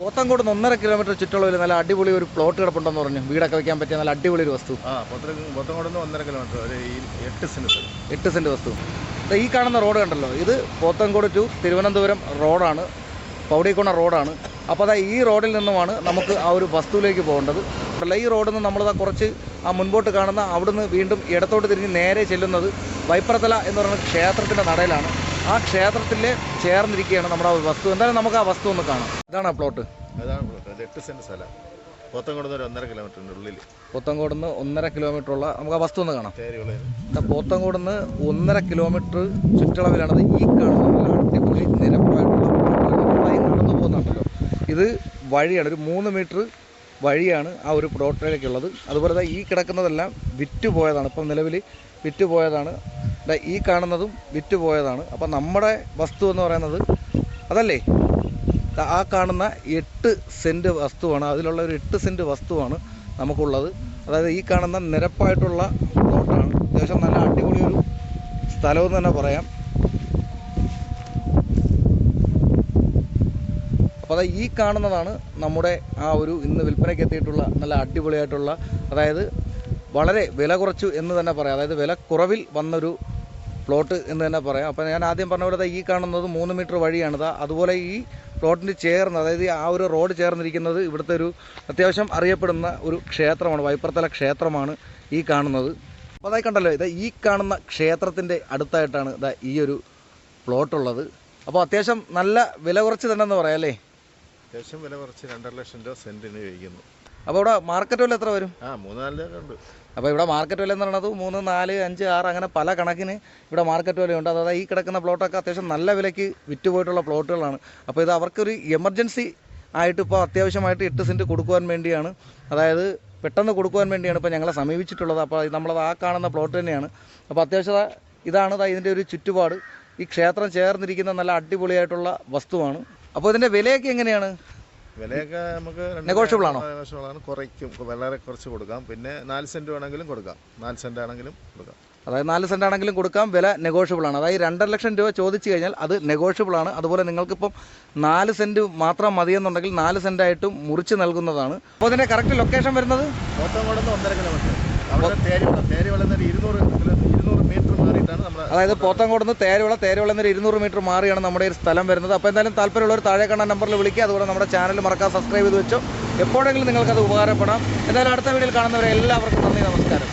പോത്തങ്കോട് നിന്ന് ഒന്നര കിലോമീറ്റർ ചുറ്റളവിൽ നല്ല അടിപൊളി ഒരു പ്ലോട്ട് കിടപ്പുണ്ടെന്ന് പറഞ്ഞു. വീടൊക്കെ വെക്കാൻ പറ്റിയ നല്ല അടിപൊളി ഒരു വസ്തു. ആ പോത്തങ്കോട് നിന്ന് ഒന്നര കിലോമീറ്റർ ഒരു എട്ട് സെന്റ് എട്ട് സെന്റ് വസ്തു. ഈ കാണുന്ന റോഡ് കണ്ടല്ലോ. ഇത് പോത്തങ്കോട് ടു തിരുവനന്തപുരം റോഡാണ് പൗടിക്കോണ റോഡാണ് അപ്പോൾ അതാ ഈ റോഡിൽ നിന്നുമാണ് നമുക്ക് ആ ഒരു വസ്തുവിലേക്ക് പോകേണ്ടത്. അല്ല ഈ റോഡിൽ നിന്ന് നമ്മളിതാ കുറച്ച് ആ മുൻപോട്ട് കാണുന്ന അവിടുന്ന് വീണ്ടും ഇടത്തോട്ട് തിരിഞ്ഞ് നേരെ ചെല്ലുന്നത് വൈപ്രതല എന്ന് പറയുന്ന ക്ഷേത്രത്തിന്റെ നടയിലാണ്. ആ ക്ഷേത്രത്തിൽ ചേർന്നിരിക്കുകയാണ് നമ്മുടെ വസ്തു. എന്തായാലും നമുക്ക് ആ വസ്തു ഒന്ന് കാണാം. ഇതാണ് ആ പ്ലോട്ട് അതാണ് പ്ലോട്ട് അത് എട്ട് സെന്റ് സ്ഥലം. പോത്തങ്കോട് നിന്ന് ഒന്നര കിലോമീറ്ററിന്റെ ഉള്ളിൽ പോത്തങ്കോട് നിന്ന് ഒന്നര കിലോമീറ്റർ ഉള്ള നമുക്ക് ആ വസ്തു ഒന്ന് കാണാം. പോത്തങ്കോട് നിന്ന് ഒന്നര കിലോമീറ്റർ ചുറ്റളവിലാണത് ഈ കാണുന്ന അടിപൊളി നിരപ്പായിട്ടുള്ള നടന്നു പോകുന്നുണ്ടല്ലോ. ഇത് വഴിയാണ്. ഒരു മൂന്ന് മീറ്റർ വഴിയാണ് ആ ഒരു പ്ലോട്ടിലേക്കുള്ളത് അതുപോലെ തന്നെ ഈ കിടക്കുന്നതെല്ലാം വിറ്റുപോയതാണ്. ഇപ്പം നിലവിൽ വിറ്റ് പോയതാണ് ദാ ഈ കാണുന്നതും വിറ്റ് പോയതാണ് അപ്പം നമ്മുടെ വസ്തു എന്ന് പറയുന്നത് അതല്ലേ? ആ കാണുന്ന എട്ട് സെന്റ് വസ്തുവാണ്. അതിലുള്ള ഒരു എട്ട് സെന്റ് വസ്തുവാണ് നമുക്കുള്ളത്. അതായത് ഈ കാണുന്ന നിരപ്പായിട്ടുള്ള പ്ലോട്ടാണ് അത്യാവശ്യം നല്ല അടിപൊളി ഒരു സ്ഥലമെന്ന് തന്നെ പറയാം. അപ്പോൾ അത് ഈ കാണുന്നതാണ് നമ്മുടെ ആ ഒരു ഇന്ന് വിൽപ്പനയ്ക്ക് എത്തിയിട്ടുള്ള നല്ല അടിപൊളിയായിട്ടുള്ള അതായത് വളരെ വില കുറച്ചു എന്ന് തന്നെ പറയാം. അതായത് വില കുറവിൽ വന്നൊരു പ്ലോട്ട് എന്ന് തന്നെ പറയാം. അപ്പോൾ ഞാൻ ആദ്യം പറഞ്ഞ പോലെ ഈ കാണുന്നത് മൂന്ന് മീറ്റർ വഴിയാണ്. ദാ അതുപോലെ ഈ പ്ലോട്ടിന് ചേർന്ന് അതായത് ആ ഒരു റോഡ് ചേർന്നിരിക്കുന്നത് ഇവിടുത്തെ ഒരു അത്യാവശ്യം അറിയപ്പെടുന്ന ഒരു ക്ഷേത്രമാണ് വൈപ്പർത്തല ക്ഷേത്രമാണ് ഈ കാണുന്നത്. അപ്പോൾ അതായി കണ്ടല്ലോ ഇത് ഈ കാണുന്ന ക്ഷേത്രത്തിന്റെ അടുത്തായിട്ടാണ് ഇതാ ഈ ഒരു പ്ലോട്ടുള്ളത്. അപ്പോൾ അത്യാവശ്യം നല്ല വില കുറച്ച് തന്നെ എന്ന് പറയാം അല്ലേ? അത്യാവശ്യം വില കുറച്ച് രണ്ടര ലക്ഷം രൂപ സെന്റിന് കഴിക്കുന്നു അപ്പോൾ ഇവിടെ മാർക്കറ്റ് വില എത്ര വരും? ആ മൂന്ന് നാല് ഉണ്ട്. അപ്പോൾ ഇവിടെ മാർക്കറ്റ് വില എന്ന് പറയുന്നത് മൂന്ന് നാല് അഞ്ച് ആറ് അങ്ങനെ പല കണക്കിന് ഇവിടെ മാർക്കറ്റ് വിലയുണ്ട്. അതായത് ഈ കിടക്കുന്ന പ്ലോട്ടൊക്കെ അത്യാവശ്യം നല്ല വിലയ്ക്ക് വിറ്റുപോയിട്ടുള്ള പ്ലോട്ടുകളാണ് അപ്പോൾ ഇത് അവർക്കൊരു എമർജൻസി ആയിട്ട് ഇപ്പോൾ അത്യാവശ്യമായിട്ട് എട്ട് സെന്റ് കൊടുക്കുവാൻ വേണ്ടിയാണ്. അതായത് പെട്ടെന്ന് കൊടുക്കുവാൻ വേണ്ടിയാണ് ഇപ്പോൾ ഞങ്ങളെ സമീപിച്ചിട്ടുള്ളത്. അപ്പോൾ നമ്മളത് ആ കാണുന്ന പ്ലോട്ട് തന്നെയാണ്. അപ്പോൾ അത്യാവശ്യം ഇതാണ്. ഇതിന്റെ ഒരു ചുറ്റുപാട്. ഈ ക്ഷേത്രം ചേർന്നിരിക്കുന്ന നല്ല അടിപൊളിയായിട്ടുള്ള വസ്തുവാണ്. അപ്പോൾ ഇതിന്റെ വിലയൊക്കെ എങ്ങനെയാണ്? വിലയൊക്കെ നമുക്ക് രണ്ട് ആണോ? കുറയ്ക്കും. വളരെ കുറച്ച് കൊടുക്കാം. പിന്നെ നാല് സെന്റ് വേണമെങ്കിലും കൊടുക്കാം. നാല് സെന്റ് ആണെങ്കിലും കൊടുക്കാം. അതായത് നാല് സെന്റ് ആണെങ്കിലും കൊടുക്കാം. വില നെഗോഷ്യബിൾ ആണ്. അതായത് രണ്ടര ലക്ഷം രൂപ ചോദിച്ചു കഴിഞ്ഞാൽ അത് നെഗോഷ്യബിൾ ആണ്. അതുപോലെ നിങ്ങൾക്കിപ്പം നാല് സെന്റ് മാത്രം മതിയെന്നുണ്ടെങ്കിൽ നാല് സെന്റ് ആയിട്ടും മുറിച്ച് നൽകുന്നതാണ്. അപ്പോൾ ഇതിന്റെ കറക്റ്റ് ലൊക്കേഷൻ വരുന്നത്? ഒന്നര കിലോമീറ്റർ അവിടെ തേരിവിള തേരിവിള എന്നൊരു ഇരുന്നൂറ് കിലോ ഇരുന്നൂറ് മീറ്റർ മാറിയിട്ടാണ് നമ്മുടെ അതായത് പോത്തങ്കോട് നിന്ന് തേരുവിള തേരുവിള എന്നൊരു ഇരുന്നൂറ് മീറ്റർ മാറിയാണ് നമ്മുടെ ഒരു സ്ഥലം വരുന്നത്. അപ്പോൾ എന്തായാലും താല്പര്യമുള്ളവർ താഴെ കണ്ട നമ്പറിൽ വിളിക്കുക. അതുപോലെ നമ്മുടെ ചാനൽ മറക്കാൻ സബ്സ്ക്രൈബ് ചെയ്ത് വെച്ചോ. എപ്പോഴെങ്കിലും നിങ്ങൾക്കത് ഉപകാരപ്പെടാം. എന്തായാലും അടുത്ത വീഡിയോയിൽ കാണുന്നവരെ എല്ലാവർക്കും നന്ദി നമസ്കാരം.